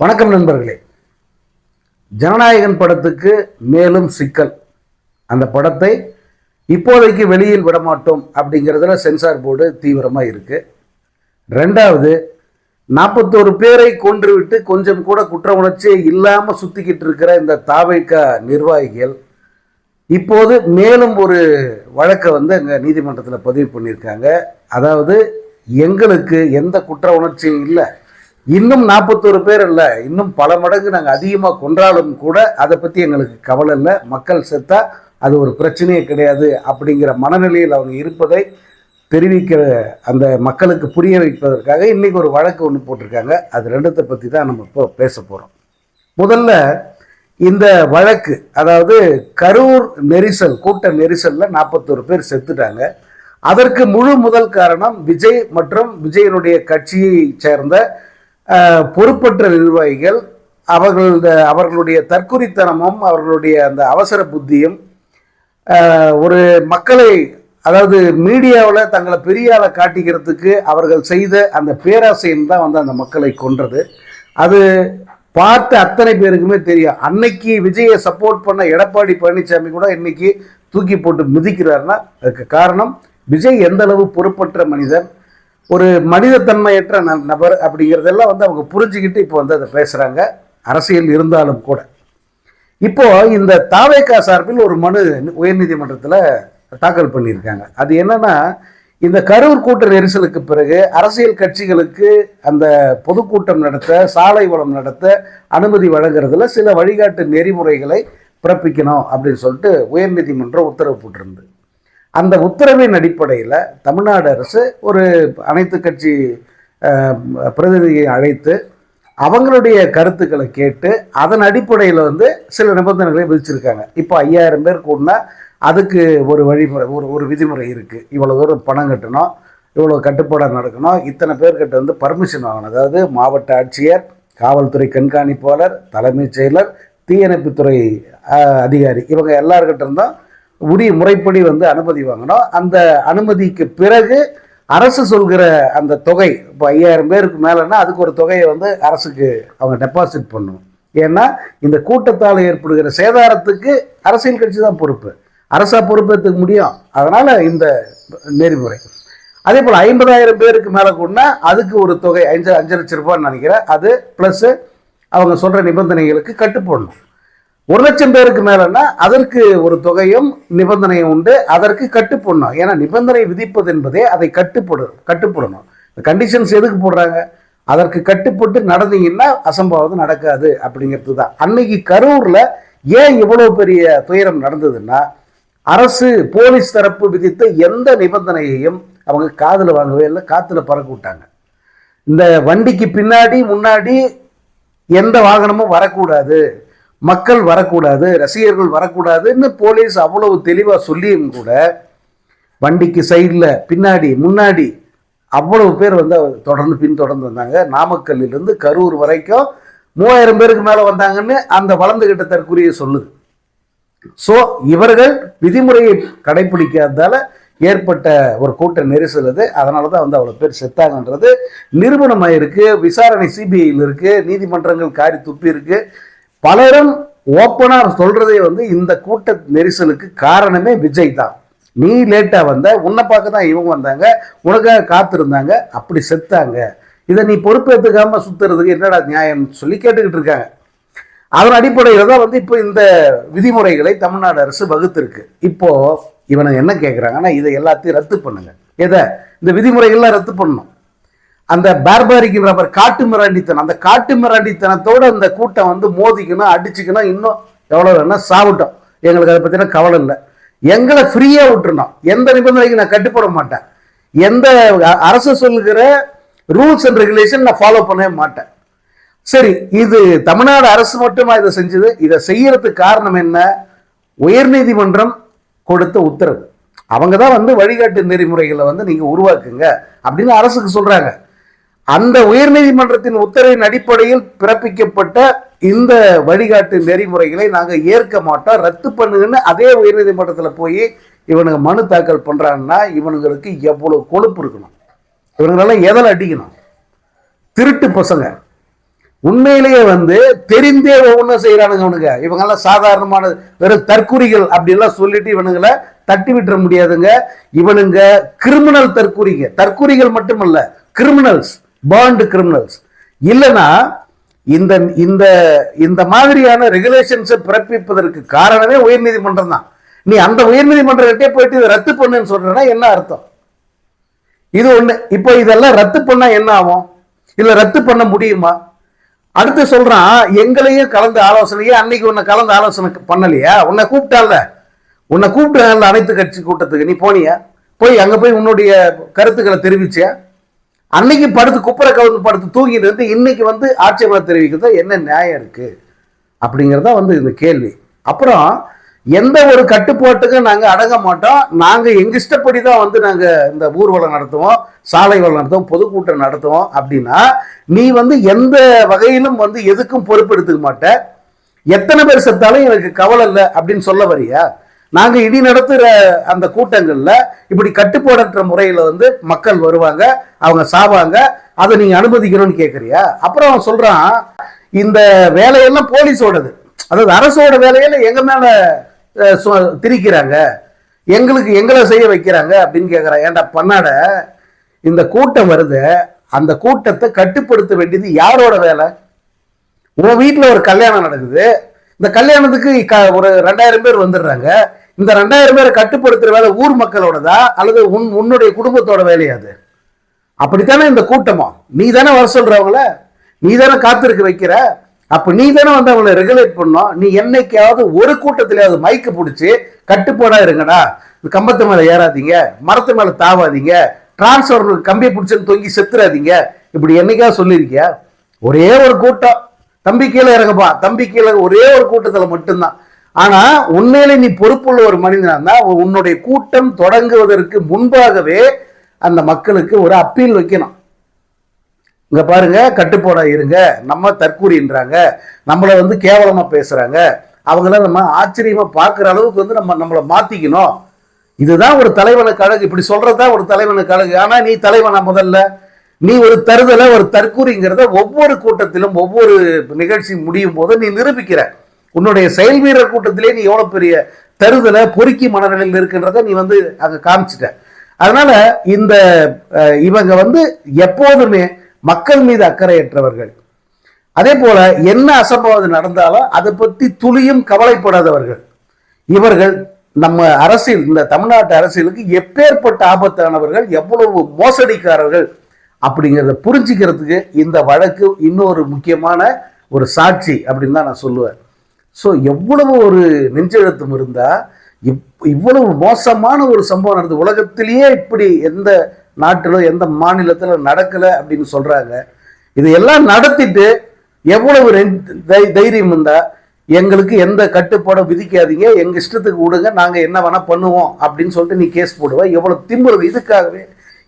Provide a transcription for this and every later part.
வணக்கம் நண்பர்களே. ஜனநாயகன் படத்துக்கு மேலும் சிக்கல். அந்த படத்தை இப்போதைக்கு வெளியில் விடமாட்டோம் அப்படிங்கிறதுல சென்சார் போர்டு தீவிரமாக இருக்குது ரெண்டாவது நாற்பத்தோரு பேரை கொன்றுவிட்டு கொஞ்சம் கூட குற்ற உணர்ச்சியே இல்லாமல் சுற்றிக்கிட்டு இருக்கிற இந்த தாவைக்கா நிர்வாகிகள் இப்போது மேலும் ஒரு வழக்கை வந்து அங்கே நீதிமன்றத்தில் பதிவு பண்ணியிருக்காங்க. அதாவது எங்களுக்கு எந்த குற்ற உணர்ச்சியும் இல்லை. இன்னும் நாற்பத்தோரு பேர் இல்லை இன்னும் பல மடங்கு நாங்கள் அதிகமாக கொன்றாலும் கூட அதை பற்றி எங்களுக்கு கவலை இல்லை. மக்கள் செத்தா அது ஒரு பிரச்சனையே கிடையாது அப்படிங்கிற மனநிலையில் அவங்க இருப்பதை தெரிவிக்கிற அந்த மக்களுக்கு புரிய வைப்பதற்காக இன்றைக்கி ஒரு வழக்கு ஒன்று போட்டிருக்காங்க. அது ரெண்டத்தை பற்றி தான் நம்ம இப்போ பேச போகிறோம் முதல்ல இந்த வழக்கு அதாவது கரூர் நெரிசல் கூட்ட நெரிசலில் நாற்பத்தோரு பேர் செத்துட்டாங்க. அதற்கு முழு முதல் காரணம் விஜய் மற்றும் விஜயனுடைய கட்சியை சேர்ந்த பொறுப்பற்ற நிர்வாகிகள் அவர்கள அவர்களுடைய தற்குறித்தனமும் அவர்களுடைய அந்த அவசர புத்தியும் ஒரு மக்களை அதாவது மீடியாவில் தங்களை பெரிய ஆளை காட்டிக்கிறதுக்கு அவர்கள் செய்த அந்த பேராசையின் தான் வந்து அந்த மக்களை கொன்றது. அது பார்த்த அத்தனை பேருக்குமே தெரியும். அன்னைக்கு விஜயை சப்போர்ட் பண்ண எடப்பாடி பழனிசாமி கூட இன்னைக்கு தூக்கி போட்டு மிதிக்கிறாருன்னா அதுக்கு காரணம் விஜய் எந்த அளவு பொறுப்பற்ற மனிதன் ஒரு மனிதத்தன்மையற்ற ந- நபர் அப்படிங்கிறதெல்லாம் வந்து அவங்க புரிஞ்சுக்கிட்டு இப்போ வந்து அதை பேசுகிறாங்க அரசியல் இருந்தாலும் கூட. இப்போ இந்த தாவேக்கா சார்பில் ஒரு மனு உயர்நீதிமன்றத்தில் தாக்கல் பண்ணியிருக்காங்க. அது என்னன்னா இந்த கரூர் கூட்ட நெரிசலுக்கு பிறகு அரசியல் கட்சிகளுக்கு அந்த பொதுக்கூட்டம் நடத்த சாலை வளம் நடத்த அனுமதி வழங்குறதுல சில வழிகாட்டு நெறிமுறைகளை பிறப்பிக்கணும் அப்படின்னு சொல்லிட்டு உயர்நீதிமன்றம் உத்தரவு போட்டிருந்து அந்த உத்தரவின் அடிப்படையில் தமிழ்நாடு அரசு ஒரு அனைத்து கட்சி பிரதிநிதியை அழைத்து அவங்களுடைய கருத்துக்களை கேட்டு அதன் அடிப்படையில் வந்து சில நிபந்தனைகளை விதிச்சிருக்காங்க. இப்போ ஐயாயிரம் பேர் கூடனா அதுக்கு ஒரு வழிமுறை ஒரு ஒரு விதிமுறை இருக்குது இவ்வளோ தூரம் பணம் கட்டணும் இவ்வளோ கட்டுப்பாடாக நடக்கணும். இத்தனை பேர்கிட்ட வந்து பர்மிஷன் வாங்கணும். அதாவது மாவட்ட ஆட்சியர் காவல்துறை கண்காணிப்பாளர் தலைமைச் செயலர் தீயணைப்புத்துறை அதிகாரி இவங்க எல்லார்கிட்ட இருந்தும் உரிய முறைப்படி வந்து அனுமதி வாங்கணும். அந்த அனுமதிக்கு பிறகு அரசு சொல்கிற அந்த தொகை இப்போ ஐயாயிரம் பேருக்கு மேலேன்னா அதுக்கு ஒரு தொகையை வந்து அரசுக்கு அவங்க டெபாசிட் பண்ணணும். ஏன்னா இந்த கூட்டத்தால் ஏற்படுகிற சேதாரத்துக்கு அரசியல் கட்சி தான் பொறுப்பு. அரசா பொறுப்பேற்றுக்க முடியும். அதனால் இந்த நெறிமுறை. அதே போல் ஐம்பதாயிரம் பேருக்கு மேலே கூடனா அதுக்கு ஒரு தொகை அஞ்சு அஞ்சு லட்ச ரூபான்னு நினைக்கிறேன். அது ப்ளஸ்ஸு அவங்க சொல்கிற நிபந்தனைகளுக்கு கட்டுப்படணும். ஒரு லட்சம் பேருக்கு மேலன்னா அதற்கு ஒரு தொகையும் நிபந்தனையும் உண்டு. அதற்கு கட்டுப்படணும். ஏன்னா நிபந்தனை விதிப்பது என்பதே அதை கட்டுப்படு கட்டுப்படணும். கண்டிஷன்ஸ் எதுக்கு போடுறாங்க? அதற்கு கட்டுப்பட்டு நடந்தீங்கன்னா அசம்பாவிதம் நடக்காது அப்படிங்கிறது தான். அன்னைக்கு கரூரில் ஏன் இவ்வளோ பெரிய துயரம் நடந்ததுன்னா அரசு போலீஸ் தரப்பு விதித்த எந்த நிபந்தனையையும் அவங்க காதில் வாங்கவே இல்லை காற்றுல பறக்க விட்டாங்க. இந்த வண்டிக்கு பின்னாடி முன்னாடி எந்த வாகனமும் வரக்கூடாது. மக்கள் வரக்கூடாது ரசிகர்கள் வரக்கூடாதுன்னு போலீஸ் அவ்வளவு தெளிவாக சொல்லியும் கூட வண்டிக்கு சைடில் பின்னாடி முன்னாடி அவ்வளவு பேர் வந்து தொடர்ந்து பின்தொடர்ந்து வந்தாங்க. நாமக்கல்லிலிருந்து கரூர் வரைக்கும் மூவாயிரம் பேருக்கு மேலே வந்தாங்கன்னு அந்த வளர்ந்துகிட்ட தற்குறியை சொல்லுது. ஸோ இவர்கள் விதிமுறையை கடைபிடிக்காததால் ஏற்பட்ட ஒரு கூட்ட நெரிசல் அது. அதனால தான் வந்து அவ்வளோ பேர் செத்தாங்கன்றது நிரூபணமாயிருக்கு. விசாரணை சிபிஐயில் இருக்குது நீதிமன்றங்கள் காரி துப்பி இருக்குது பலரும் ஓப்பனாக சொல்றதே வந்து இந்த கூட்ட நெரிசலுக்கு காரணமே விஜய் தான். நீ லேட்டாக வந்த உன்னை பார்க்க தான் இவங்க வந்தாங்க உனக்காக காத்திருந்தாங்க அப்படி செத்தாங்க. இதை நீ பொறுப்பேற்றுக்காம சுத்துறதுக்கு என்னடா நியாயம்னு சொல்லி கேட்டுக்கிட்டு இருக்காங்க. அதன் அடிப்படையில் தான் வந்து இப்போ இந்த விதிமுறைகளை தமிழ்நாடு அரசு வகுத்திருக்கு. இப்போ இவனை என்ன கேட்குறாங்கன்னா இதை எல்லாத்தையும் ரத்து பண்ணுங்க. எதை? இந்த விதிமுறைகள்லாம் ரத்து பண்ணணும். அந்த பார்பாரிக்கு ரப்பர் காட்டு மிராண்டித்தனம் அந்த காட்டு மிராண்டித்தனத்தோட அந்த கூட்டம் வந்து மோதிக்கணும் அடிச்சுக்கணும் இன்னும் எவ்வளோ வேணா சாப்பிட்டோம் எங்களுக்கு அதை பற்றின கவலை இல்லை. எங்களை ஃப்ரீயாக விட்டுறணும். எந்த நிபந்தனைக்கு நான் கட்டுப்பட மாட்டேன். எந்த அரசு சொல்லுகிற ரூல்ஸ் அண்ட் ரெகுலேஷன் நான் ஃபாலோ பண்ணவே மாட்டேன். சரி இது தமிழ்நாடு அரசு மட்டுமா இதை செஞ்சது? இதை செய்யறதுக்கு காரணம் என்ன? உயர்நீதிமன்றம் கொடுத்த உத்தரவு. அவங்க தான் வந்து வழிகாட்டு நெறிமுறைகளை வந்து நீங்கள் உருவாக்குங்க அப்படின்னு அரசுக்கு சொல்கிறாங்க அந்த உயர்நீதிமன்றத்தின் உத்தரவின் அடிப்படையில் பிறப்பிக்கப்பட்ட இந்த வழிகாட்டு நெறிமுறைகளை நாங்கள் ஏற்க மாட்டோம். ரத்து பண்ணுங்கன்னு அதே உயர்நீதிமன்றத்தில் போய் இவனுங்க மனு தாக்கல் பண்றாங்கன்னா இவனுங்களுக்கு எவ்வளவு கொழுப்பு இருக்கணும்? இவனுங்களெல்லாம் எதில் அடிக்கணும்? திருட்டு பசங்க. உண்மையிலேயே வந்து தெரிந்தே ஒவ்வொன்றும் செய்யறானுங்க இவனுங்க இவங்கெல்லாம் சாதாரணமான வெறும் தற்குறிகள் அப்படிலாம் சொல்லிட்டு இவனுங்களை தட்டி விட்டுற முடியாதுங்க. இவனுங்க கிரிமினல் தற்குறிங்க தற்குறிகள் மட்டுமல்ல கிரிமினல்ஸ் பாண்ட் கிரிமினல்ஸ் இல்லைன்னா இந்த இந்த இந்த மாதிரியான ரெகுலேஷன்ஸை பிறப்பிப்பதற்கு காரணமே உயர்நீதிமன்றம் தான். நீ அந்த உயர்நீதிமன்றத்திட்டே போயிட்டு இதை ரத்து பண்ணுன்னு சொல்றேன்னா என்ன அர்த்தம்? இது ஒண்ணு. இப்போ இதெல்லாம் ரத்து பண்ணா என்ன ஆகும்? இல்லை ரத்து பண்ண முடியுமா? அடுத்து சொல்றான் எங்களையும் கலந்து ஆலோசனையே அன்னைக்கு உன்னை கலந்து ஆலோசனை பண்ணலையா? உன்னை கூப்பிட்டால உன்னை கூப்பிட்டாங்கல்ல அனைத்து கட்சி கூட்டத்துக்கு. நீ போனியா? போய் அங்க போய் உன்னுடைய கருத்துக்களை தெரிவிச்சியா? அன்னைக்கு படுத்து குப்புற கவுந்து படுத்து தூங்கிட்டு வந்து இன்னைக்கு வந்து ஆட்சேபனை தெரிவிக்கிறது என்ன நியாயம் இருக்கு? அப்படிங்கிறதா வந்து இந்த கேள்வி. அப்புறம் எந்த ஒரு கட்டுப்பாட்டுக்கும் நாங்கள் அடங்க மாட்டோம். நாங்கள் எங்க இஷ்டப்படி தான் வந்து நாங்கள் இந்த ஊர்வலம் நடத்துவோம் சாலை வளம் நடத்துவோம் பொதுக்கூட்டம் நடத்துவோம் அப்படின்னா நீ வந்து எந்த வகையிலும் வந்து எதுக்கும் பொறுப்பெடுத்துக்க மாட்ட. எத்தனை பேர் செத்தாலும் எனக்கு கவலை இல்லை அப்படின்னு சொல்ல வரியா நாங்க இடி நடத்துகிற அந்த கூட்டங்கள்ல இப்படி கட்டுப்பாடற்ற முறையில வந்து மக்கள் வருவாங்க அவங்க சாவாங்க. அதை நீங்க அனுமதிக்கணும்னு கேட்குறியா அப்புறம் அவன் சொல்றான் இந்த வேலையெல்லாம் போலீஸோடது. அதாவது அரசோட வேலையெல்லாம் எங்க மேல திரிக்கிறாங்க சு- எங்களுக்கு எங்களை செய்ய வைக்கிறாங்க அப்படின்னு கேட்குறான் ஏன்டா பண்ணாட? இந்த கூட்டம் வருது. அந்த கூட்டத்தை கட்டுப்படுத்த வேண்டியது யாரோட வேலை? உன் வீட்டில் ஒரு கல்யாணம் நடக்குது. இந்த கல்யாணத்துக்கு ஒரு ரெண்டாயிரம் பேர் வந்துடுறாங்க. இந்த ரெண்டாயிரம் பேரை கட்டுப்படுத்துற வேலை ஊர் மக்களோடதா அல்லது உன் உன்னுடைய குடும்பத்தோட வேலையா அது? அப்படித்தானே இந்த கூட்டமா? நீ தானே வர சொல்றவங்கள நீ தானே காத்திருக்க வைக்கிற? அப்ப நீ தானே வந்து அவங்களை ரெகுலேட் பண்ணோம் நீ என்னைக்காவது ஒரு கூட்டத்திலேயாவது மைக்கு பிடிச்சி கட்டுப்பாடா இருங்கடா. இந்த கம்பத்து மேல ஏறாதீங்க. மரத்து மேல தாவாதீங்க. டிரான்ஸ்ஃபார்மர் கம்பியை பிடிச்சு தொங்கி செத்துறாதீங்க. இப்படி என்னைக்காவது சொல்லியிருக்கியா ஒரே ஒரு கூட்டம். தம்பி கீழே இறங்கப்பா. தம்பி கீழே ஒரே ஒரு கூட்டத்தில் மட்டும்தான். ஆனா உண்மையிலே நீ பொறுப்புள்ள ஒரு மனிதனா தான் உன்னுடைய கூட்டம் தொடங்குவதற்கு முன்பாகவே அந்த மக்களுக்கு ஒரு அப்பீல் வைக்கணும். இங்க பாருங்க கட்டுப்பாடா இருங்க. நம்ம தற்கூறின்றாங்க. நம்மளை வந்து கேவலமா பேசுறாங்க. அவங்கள நம்ம ஆச்சரியமா பார்க்குற அளவுக்கு வந்து நம்ம நம்மளை மாத்திக்கணும். இதுதான் ஒரு தலைவனுக்கு அழகு. இப்படி சொல்றதா ஒரு தலைவனுக்கு அழகு. ஆனா நீ தலைவனா முதல்ல? நீ ஒரு தருதலை ஒரு தற்கூறிங்கிறத ஒவ்வொரு கூட்டத்திலும் ஒவ்வொரு நிகழ்ச்சி முடியும் போது நீ நிரூபிக்கிற. உன்னுடைய செயல் வீரர் கூட்டத்திலே நீ எவ்வளோ பெரிய தருதலை பொறுக்கி மனநிலையில் இருக்கின்றத நீ வந்து அங்கே காமிச்சிட்ட. அதனால இந்த இவங்க வந்து எப்போதுமே மக்கள் மீது அக்கறையற்றவர்கள். அதே போல என்ன அசம்பாவிதம் நடந்தாலும் அதை பற்றி துளியும் கவலைப்படாதவர்கள். இவர்கள் நம்ம அரசியல் இந்த தமிழ்நாட்டு அரசியலுக்கு எப்பேற்பட்ட ஆபத்தானவர்கள் எவ்வளவு மோசடிக்காரர்கள் அப்படிங்கிறத புரிஞ்சுக்கிறதுக்கு இந்த வழக்கு இன்னொரு முக்கியமான ஒரு சாட்சி அப்படின்னு தான் நான் சொல்லுவேன். ஸோ எவ்வளவு ஒரு நெஞ்செழுத்தம் இருந்தால் இப்- இவ்வளவு மோசமான ஒரு சம்பவம் நடந்தது உலகத்திலேயே இப்படி எந்த நாட்டிலோ எந்த மாநிலத்தில் நடக்கலை அப்படின்னு சொல்கிறாங்க இதையெல்லாம் நடத்திட்டு எவ்வளவு தை- தைரியம் இருந்தால் எங்களுக்கு எந்த கட்டுப்பாடும் விதிக்காதீங்க எங்கள் இஷ்டத்துக்கு விடுங்க நாங்கள் என்ன வேணால் பண்ணுவோம் அப்படின்னு சொல்லிட்டு நீ கேஸ் போடுவ. எவ்வளவு திம்புறது இதுக்காகவே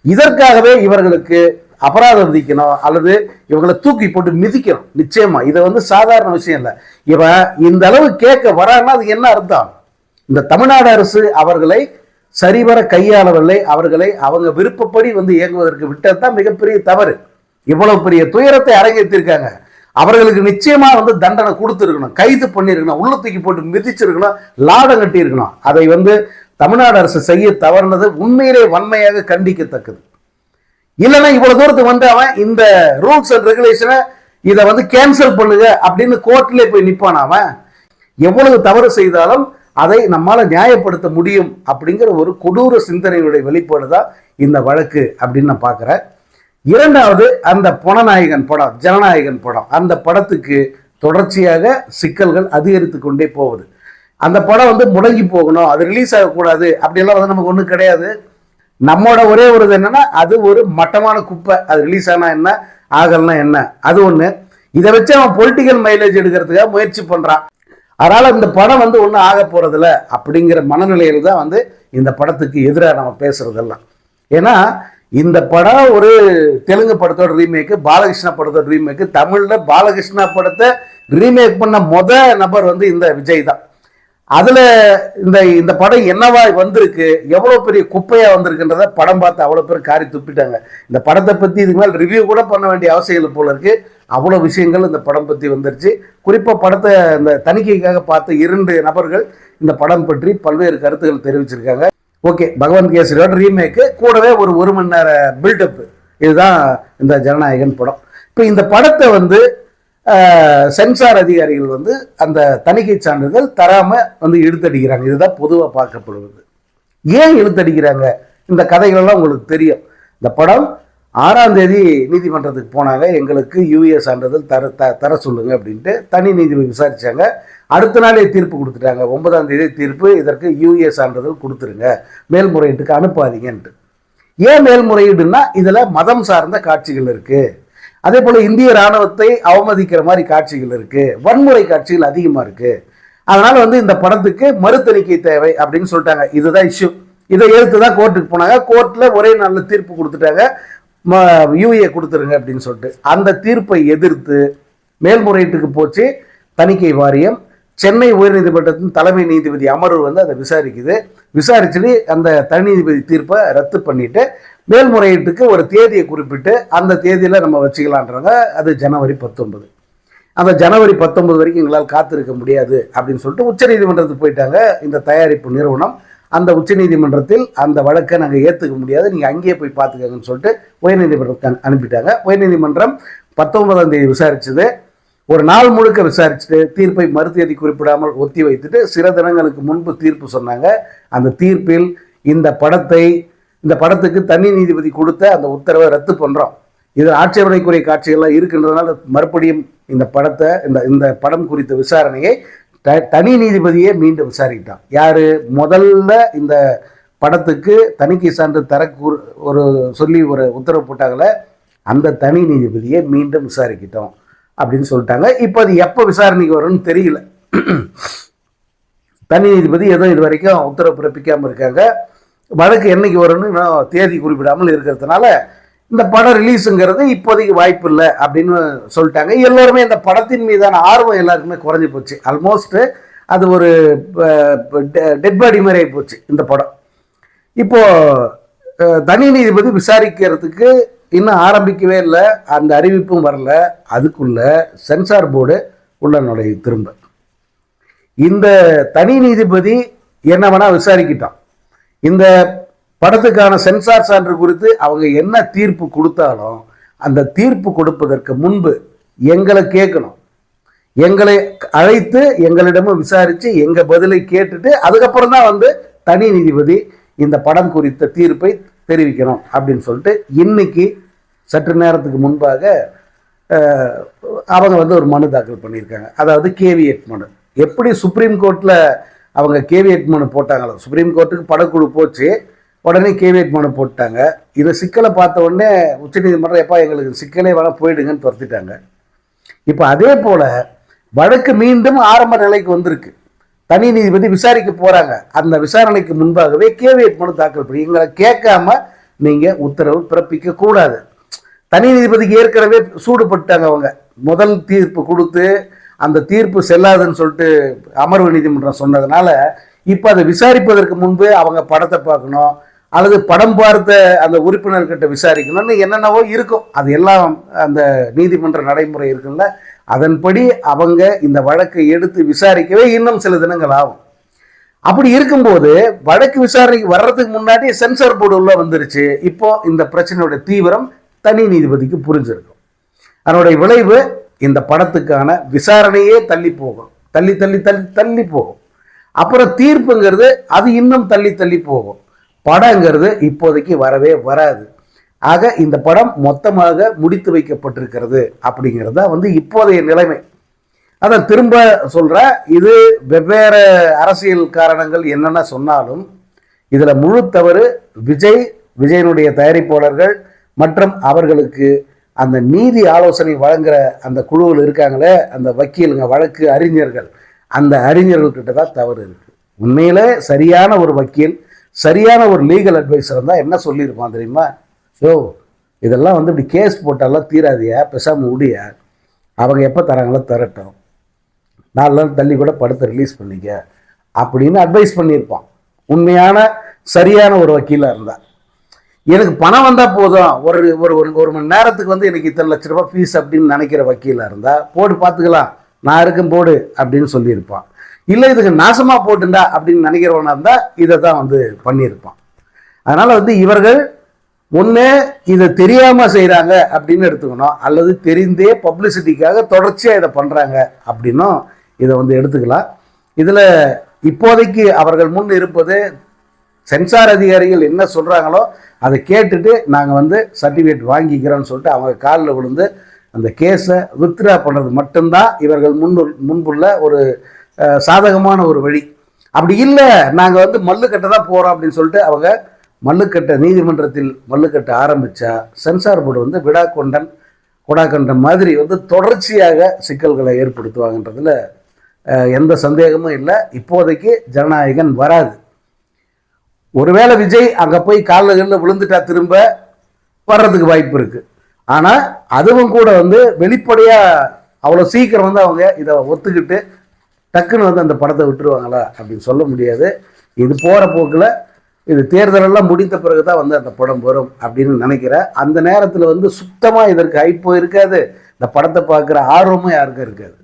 இதற்காகவே இவர்களுக்கு அபராதம் விதிக்கணும் அல்லது இவங்களை தூக்கி போட்டு மிதிக்கணும். நிச்சயமா இதை வந்து சாதாரண விஷயம் இல்லை. இவன் இந்த அளவு கேட்க வரான்னா அது என்ன அர்த்தம்? இந்த தமிழ்நாடு அரசு அவர்களை சரிவர கையாளவில்லை. அவர்களை அவங்க விருப்பப்படி வந்து இயங்குவதற்கு விட்டதுதான் மிகப்பெரிய தவறு. இவ்வளவு பெரிய துயரத்தை அரங்கேற்றிருக்காங்க. அவர்களுக்கு நிச்சயமா வந்து தண்டனை கொடுத்துருக்கணும் கைது பண்ணியிருக்கணும் உள்ளத்துக்கு போட்டு மிதிச்சிருக்கணும் லாடம் கட்டியிருக்கணும். அதை வந்து தமிழ்நாடு அரசு செய்ய தவறுனது உண்மையிலே வன்மையாக கண்டிக்கத்தக்கது. இல்லைன்னா இவ்வளவு தூரத்துக்கு வந்து அவன் இந்த ரூல்ஸ் அண்ட் ரெகுலேஷனை இதை வந்து கேன்சல் பண்ணுங்க அப்படின்னு கோர்ட்ல போய் நிப்பான் அவன்? எவ்வளவு தவறு செய்தாலும் அதை நம்மால நியாயப்படுத்த முடியும் அப்படிங்கிற ஒரு கொடூர சிந்தனையுடைய வெளிப்பாடு தான் இந்த வழக்கு அப்படின்னு நான் பார்க்குறேன். இரண்டாவது அந்த புனநாயகன் படம் ஜனநாயகன் படம் அந்த படத்துக்கு தொடர்ச்சியாக சிக்கல்கள் அதிகரித்து கொண்டே போகுது. அந்த படம் வந்து முடங்கி போகணும் அது ரிலீஸ் ஆகக்கூடாது அப்படியெல்லாம் வந்து நமக்கு ஒன்றும் கிடையாது. நம்மோட ஒரே ஒரு இது என்னன்னா அது ஒரு மட்டமான குப்பை. அது ரிலீஸ் ஆனால் என்ன ஆகலனா என்ன? அது ஒன்று இதை வச்சு அவன் பொலிட்டிக்கல் மைலேஜ் எடுக்கிறதுக்காக முயற்சி பண்ணுறான் அதனால் இந்த படம் வந்து ஒன்றும் ஆக போகிறதில்ல அப்படிங்கிற மனநிலையில் தான் வந்து இந்த படத்துக்கு எதிராக நம்ம பேசுகிறதெல்லாம் ஏன்னா இந்த படம் ஒரு தெலுங்கு படத்தோட ரீமேக்கு பாலகிருஷ்ணா படத்தோட ரீமேக்கு தமிழில் பாலகிருஷ்ணா படத்தை ரீமேக் பண்ண முத நபர் வந்து இந்த விஜய் தான். அதுல இந்த இந்த படம் என்னவா வந்திருக்கு எவ்வளவு பெரிய குப்பையா வந்திருக்குன்றத படம் பார்த்து அவ்வளவு பேர் காரி துப்பிட்டாங்க. இந்த படத்தை பத்தி இதுக்கு மேலே ரிவ்யூ கூட பண்ண வேண்டிய அவசியம் இல்லை போல இருக்கு. அவ்வளோ விஷயங்கள் இந்த படம் பற்றி வந்துருச்சு. குறிப்பாக படத்தை இந்த தணிக்கைக்காக பார்த்த இரண்டு நபர்கள் இந்த படம் பற்றி பல்வேறு கருத்துக்கள் தெரிவிச்சிருக்காங்க. ஓகே பகவான் கேசரியோட ரீமேக்கு கூடவே ஒரு ஒரு மணி நேர பில்டப் இதுதான் இந்த ஜனநாயகன் படம். இப்போ இந்த படத்தை வந்து சென்சார் அதிகாரிகள் வந்து அந்த தணிக்கை சான்றிதழ் தராமல் வந்து இழுத்தடிக்கிறாங்க. இதுதான் பொதுவாக பார்க்கப்படுவது. ஏன் இழுத்தடிக்கிறாங்க? இந்த கதைகளெல்லாம் உங்களுக்கு தெரியும். இந்த படம் ஆறாம் தேதி நீதிமன்றத்துக்கு போனாங்க. எங்களுக்கு யூஏ சான்றிதழ் தர த தர சொல்லுங்க அப்படின்ட்டு தனி நீதிபதி விசாரிச்சாங்க. அடுத்த நாளே தீர்ப்பு கொடுத்துட்டாங்க. ஒன்பதாம் தேதி தீர்ப்பு இதற்கு யூஏ சான்றிதழ் கொடுத்துருங்க. மேல்முறையீட்டுக்கு அனுப்பாதீங்கன்ட்டு. ஏன் மேல்முறையீடுன்னா இதில் மதம் சார்ந்த காட்சிகள் இருக்குது அதே போல் இந்திய ராணுவத்தை அவமதிக்கிற மாதிரி காட்சிகள் இருக்குது வன்முறை காட்சிகள் அதிகமாக இருக்குது அதனால் வந்து இந்த படத்துக்கு மறுதணிக்கை தேவை அப்படின்னு சொல்லிட்டாங்க. இதுதான் இஷ்யூ இதை எடுத்து தான் கோர்ட்டுக்கு போனாங்க. கோர்ட்டில் ஒரே நாளில் தீர்ப்பு கொடுத்துட்டாங்க. யூஏ கொடுத்துருங்க அப்படின்னு சொல்லிட்டு. அந்த தீர்ப்பை எதிர்த்து மேல்முறையீட்டுக்கு போச்சு. தணிக்கை வாரியம். சென்னை உயர்நீதிமன்றத்தின் தலைமை நீதிபதி அமர்வு வந்து அதை விசாரிக்குது. விசாரிச்சுட்டு அந்த தனி நீதிபதி தீர்ப்பை ரத்து பண்ணிட்டு மேல்முறையீட்டுக்கு ஒரு தேதியை குறிப்பிட்டு அந்த தேதியில் நம்ம வச்சுக்கலான்றாங்க அது ஜனவரி பத்தொன்பது. அந்த ஜனவரி பத்தொன்பது வரைக்கும் எங்களால் காத்திருக்க முடியாது அப்படின்னு சொல்லிட்டு உச்சநீதிமன்றத்துக்கு போயிட்டாங்க. இந்த தயாரிப்பு நிறுவனம் அந்த உச்சநீதிமன்றத்தில் அந்த வழக்கை நாங்கள் ஏற்றுக்க முடியாது. நீங்கள் அங்கேயே போய் பார்த்துக்கங்கன்னு சொல்லிட்டு உயர்நீதிமன்றத்துக்கு அனுப்பிட்டாங்க. உயர்நீதிமன்றம் பத்தொன்பதாம் தேதி விசாரிச்சது. ஒரு நாள் முழுக்க விசாரிச்சுட்டு தீர்ப்பை மறுதேதி குறிப்பிடாமல் ஒத்தி வைத்துட்டு சில தினங்களுக்கு முன்பு தீர்ப்பு சொன்னாங்க. அந்த தீர்ப்பில் இந்த படத்தை இந்த படத்துக்கு தனி நீதிபதி கொடுத்த அந்த உத்தரவை ரத்து பண்ணுறோம் இதில் ஆட்சேபனைக்குரிய காட்சிகள்லாம் இருக்கின்றதுனால மறுபடியும் இந்த படத்தை இந்த இந்த படம் குறித்த விசாரணையை த தனி நீதிபதியே மீண்டும் விசாரிக்கிட்டான். யார்? முதல்ல இந்த படத்துக்கு தணிக்கை சான்று தர கூறு- ஒரு சொல்லி ஒரு உத்தரவு போட்டாங்களே அந்த தனி நீதிபதியை மீண்டும் விசாரிக்கிட்டோம் அப்படின்னு சொல்லிட்டாங்க. இப்போ அது எப்போ விசாரணைக்கு வரும்னு தெரியல. தனி நீதிபதி ஏதோ இது வரைக்கும் உத்தரவு பிறப்பிக்காமல் இருக்காங்க. வழக்கு என்னைக்கு வரும்னு தேதி குறிப்பிடாமல் இருக்கிறதுனால இந்த படம் ரிலீஸுங்கிறது இப்போதைக்கு வாய்ப்பு இல்லை அப்படின்னு சொல்லிட்டாங்க. எல்லோருமே இந்த படத்தின் மீதான ஆர்வம் எல்லாருக்குமே குறைஞ்சி போச்சு. ஆல்மோஸ்ட் அது ஒரு டெட் பாடி மாதிரி ஆகி போச்சு இந்த படம். இப்போது தனி நீதிபதி விசாரிக்கிறதுக்கு இன்னும் ஆரம்பிக்கவே இல்லை. அந்த அறிவிப்பும் வரல. அதுக்குள்ள சென்சார் போர்டு உள்ள நுழைய திரும்ப. இந்த தனி நீதிபதி என்ன வேணால் விசாரிக்கிட்டான். இந்த படத்துக்கான சென்சார் சான்று குறித்து அவங்க என்ன தீர்ப்பு கொடுத்தாலும் அந்த தீர்ப்பு கொடுப்பதற்கு முன்பு எங்களை கேட்கணும். எங்களை அழைத்து எங்களிடமும் விசாரித்து எங்கள் பதிலை கேட்டுட்டு அதுக்கப்புறம் தான் வந்து தனி நீதிபதி இந்த படம் குறித்த தீர்ப்பை தெரிவிக்கணும் அப்படின்னு சொல்லிட்டு இன்னைக்கு சற்று நேரத்துக்கு முன்பாக அவங்க வந்து ஒரு மனு தாக்கல் பண்ணியிருக்காங்க. அதாவது கேவியட் மனு. எப்படி சுப்ரீம் கோர்ட்டில் அவங்க கேவியட் மனு போட்டாங்களோ. சுப்ரீம் கோர்ட்டுக்கு படக்குழு போச்சு. உடனே கேவியட் மனு போட்டாங்க இதை சிக்கலை பார்த்த உடனே உச்சநீதிமன்றம் எப்பா எங்களுக்கு சிக்கலே வேணால் போயிடுங்கன்னு துரத்திட்டாங்க. இப்போ அதே போல் வழக்கு மீண்டும் ஆரம்ப நிலைக்கு வந்திருக்கு. தனி நீதிபதி விசாரிக்க போகிறாங்க அந்த விசாரணைக்கு முன்பாகவே கேவியட் மனு தாக்கல் பண்ணி எங்களை கேட்காம நீங்கள் உத்தரவு பிறப்பிக்க கூடாது. தனி நீதிபதிக்கு ஏற்கனவே சூடுபட்டாங்க அவங்க. முதல் தீர்ப்பு கொடுத்து அந்த தீர்ப்பு செல்லாதுன்னு சொல்லிட்டு அமர்வு நீதிமன்றம் சொன்னதுனால இப்போ அதை விசாரிப்பதற்கு முன்பு அவங்க படத்தை பார்க்கணும் அல்லது படம் பார்த்த அந்த உறுப்பினர்கிட்ட விசாரிக்கணும்னு என்னென்னவோ இருக்கும். அது எல்லாம் அந்த நீதிமன்ற நடைமுறை இருக்குல்ல அதன்படி அவங்க இந்த வழக்கை எடுத்து விசாரிக்கவே இன்னும் சில தினங்கள் ஆகும். அப்படி இருக்கும்போது வழக்கு விசாரணைக்கு வர்றதுக்கு முன்னாடி சென்சார் போர்டு உள்ள வந்துருச்சு. இப்போ இந்த பிரச்சனையோட தீவிரம் தனி நீதிபதிக்கு புரிஞ்சிருக்கும். அதனுடைய விளைவு இந்த படத்துக்கான விசாரணையே தள்ளி போகும். தள்ளி தள்ளி தள்ளி தள்ளி போகும். அப்புறம் தீர்ப்புங்கிறது அது இன்னும் தள்ளி தள்ளி போகும். படங்கிறது இப்போதைக்கு வரவே வராது. ஆக இந்த படம் மொத்தமாக முடித்து வைக்கப்பட்டிருக்கிறது அப்படிங்கிறது தான் வந்து இப்போதைய நிலைமை. அதான் திரும்ப சொல்கிறேன் இது வெவ்வேறு அரசியல் காரணங்கள் என்னென்ன சொன்னாலும் இதில் முழு தவறு விஜய் விஜயனுடைய தயாரிப்பாளர்கள் மற்றும் அவர்களுக்கு அந்த நீதி ஆலோசனை வழங்குற அந்த குழுவில் இருக்காங்களே அந்த வக்கீலுங்க வழக்கு அறிஞர்கள் அந்த அறிஞர்கள்கிட்ட தான் தவறு இருக்குது உண்மையிலே சரியான ஒரு வக்கீல் சரியான ஒரு லீகல் அட்வைஸ் இருந்தால் என்ன சொல்லியிருப்பான் தெரியுமா? யோ இதெல்லாம் வந்து இப்படி கேஸ் போட்டாலாம் தீராதியா? பெசாமல் முடியா அவங்க எப்போ தராங்களோ தரட்டும். நாலு நாள் தள்ளி கூட படத்தை ரிலீஸ் பண்ணிக்க. அப்படின்னு அட்வைஸ் பண்ணியிருப்பான். உண்மையான சரியான ஒரு வக்கீலாக இருந்தால் எனக்கு பணம் வந்தால் போதும். ஒரு ஒரு ஒரு ஒரு மணி நேரத்துக்கு வந்து எனக்கு இத்தனை லட்ச ரூபாய் ஃபீஸ் அப்படின்னு நினைக்கிற வக்கீலாக இருந்தால் போடு பார்த்துக்கலாம் நான் இருக்கும் போடு அப்படின்னு சொல்லியிருப்பான். இல்லை இதுக்கு நாசமாக போட்டுண்டா அப்படின்னு நினைக்கிறவனா இருந்தால் இதை தான் வந்து பண்ணியிருப்பான். அதனால் வந்து இவர்கள் ஒன்று இதை தெரியாமல் செய்கிறாங்க அப்படின்னு எடுத்துக்கணும். அல்லது தெரிந்தே பப்ளிசிட்டிக்காக தொடர்ச்சியாக இதை பண்ணுறாங்க அப்படின்னும் இதை வந்து எடுத்துக்கலாம். இதில் இப்போதைக்கு அவர்கள் முன் இருப்பது சென்சார் அதிகாரிகள் என்ன சொல்கிறாங்களோ அதை கேட்டுட்டு நாங்கள் வந்து சர்டிஃபிகேட் வாங்கிக்கிறோன்னு சொல்லிட்டு அவங்க காலில் விழுந்து அந்த கேஸை வித்ட்ரா பண்ணுறது மட்டும்தான் இவர்கள் முன்னு முன்புள்ள ஒரு சாதகமான ஒரு வழி. அப்படி இல்லை நாங்கள் வந்து மல்லுக்கட்டை தான் போகிறோம் அப்படின்னு சொல்லிட்டு அவங்க மல்லுக்கட்டை நீதிமன்றத்தில் மல்லுக்கட்டை ஆரம்பித்தா சென்சார் போர்டு வந்து விடா கொண்டன் மாதிரி வந்து தொடர்ச்சியாக சிக்கல்களை ஏற்படுத்துவாங்கன்றதில் எந்த சந்தேகமும் இல்லை. இப்போதைக்கு ஜனநாயகன் வராது. ஒருவேளை விஜய் அங்கே போய் காலில் விழுந்துட்டா திரும்ப வர்றதுக்கு வாய்ப்பு இருக்குது ஆனால் அதுவும் கூட வந்து வெளிப்படையாக அவ்வளோ சீக்கிரம் வந்து அவங்க இதை ஒத்துக்கிட்டு டக்குன்னு வந்து அந்த படத்தை விட்டுருவாங்களா அப்படின்னு சொல்ல முடியாது. இது போகிற போக்கில் இது தேர்தலெல்லாம் முடிந்த பிறகு தான் வந்து அந்த படம் வரும் அப்படின்னு நினைக்கிறேன் அந்த நேரத்தில் வந்து சுத்தமாக இதற்கு ஐப்போ இருக்காது இந்த படத்தை பார்க்குற ஆர்வமும் யாருக்கும் இருக்காது.